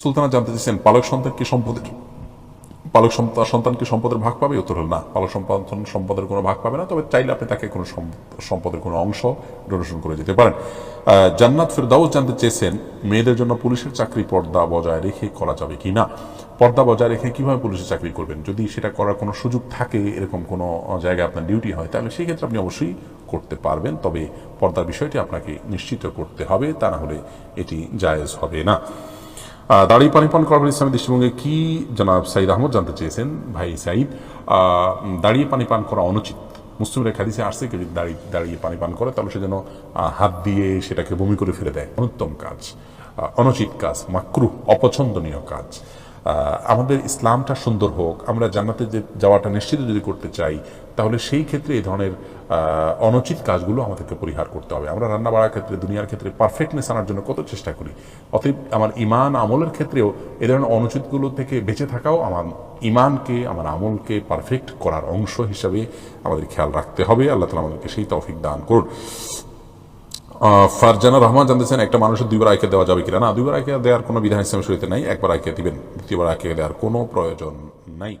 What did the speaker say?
সুলতানা জানতে চেয়েছেন পালক সন্তান কি সম্পদের পালক সন্তান সন্তান কি সম্পদের ভাগ পাবে? উত্তর হল না। পালক সন্তান সম্পদের কোনো ভাগ পাবে না, তবে চাইলে আপনি তাকে কোনো সম্পদের কোনো অংশ ডোনেশন করে যেতে পারেন। জান্নাত ফেরদাউস জানতে চেয়েছেন, মেয়েদের জন্য পুলিশের চাকরি পর্দা বজায় রেখে করা যাবে কি না? পর্দা বজায় রেখে কীভাবে পুলিশের চাকরি করবেন? যদি সেটা করার কোনো সুযোগ থাকে, এরকম কোনো জায়গায় আপনার ডিউটি হয়, তাহলে সেই ক্ষেত্রে আপনি অবশ্যই করতে পারবেন। তবে পর্দার বিষয়টি আপনাকে নিশ্চিত করতে হবে, তা না হলে এটি জায়েজ হবে না। দাঁড়িয়ে পানি পান করার ইসলামের দৃষ্টিভঙ্গে কি, জনাব সাইদ আহমদ, জানতে চেয়েছেন, ভাই সাইদ দাঁড়িয়ে পানি পান করা অনুচিত। মুসলিমের খাদিসে আসছে কেউ যদি দাঁড়িয়ে দাঁড়িয়ে পানি পান করে, তাহলে সে যেন হাত দিয়ে সেটাকে বমি করে ফেলে দেয়। অনুত্তম কাজ অনুচিত কাজ মাকরু অপছন্দনীয় কাজ। আমাদের ইসলামটা সুন্দর হোক, আমরা জান্নাতে যে যাওয়াটা নিশ্চিত যদি করতে চাই, তাহলে সেই ক্ষেত্রে এই ধরনের অনুচিত কাজগুলো আমাদেরকে পরিহার করতে হবে। আমরা রান্না বাড়ার ক্ষেত্রে, দুনিয়ার ক্ষেত্রে পারফেক্টনেস আনার জন্য কত চেষ্টা করি। অতএব আমার ইমান আমলের ক্ষেত্রেও এ ধরনের অনুচিতগুলো থেকে বেঁচে থাকাও আমার ইমানকে আমার আমলকে পারফেক্ট করার অংশ হিসাবে আমাদের খেয়াল রাখতে হবে। আল্লাহ তালা আমাদেরকে সেই তৌফিক দান করুন। ফারজানা রহমান জানতেছেন একটা মানুষের দুইবার আয়কে দেওয়া যাবে কিনা? না, দুইবার আয়কে দেওয়ার কোনো বিধান ইসলাম শুরুতে নাই, একবার আয়কে দিবেন, দ্বিতীয়বার আয়কে দেওয়ার কোনো প্রয়োজন নাই।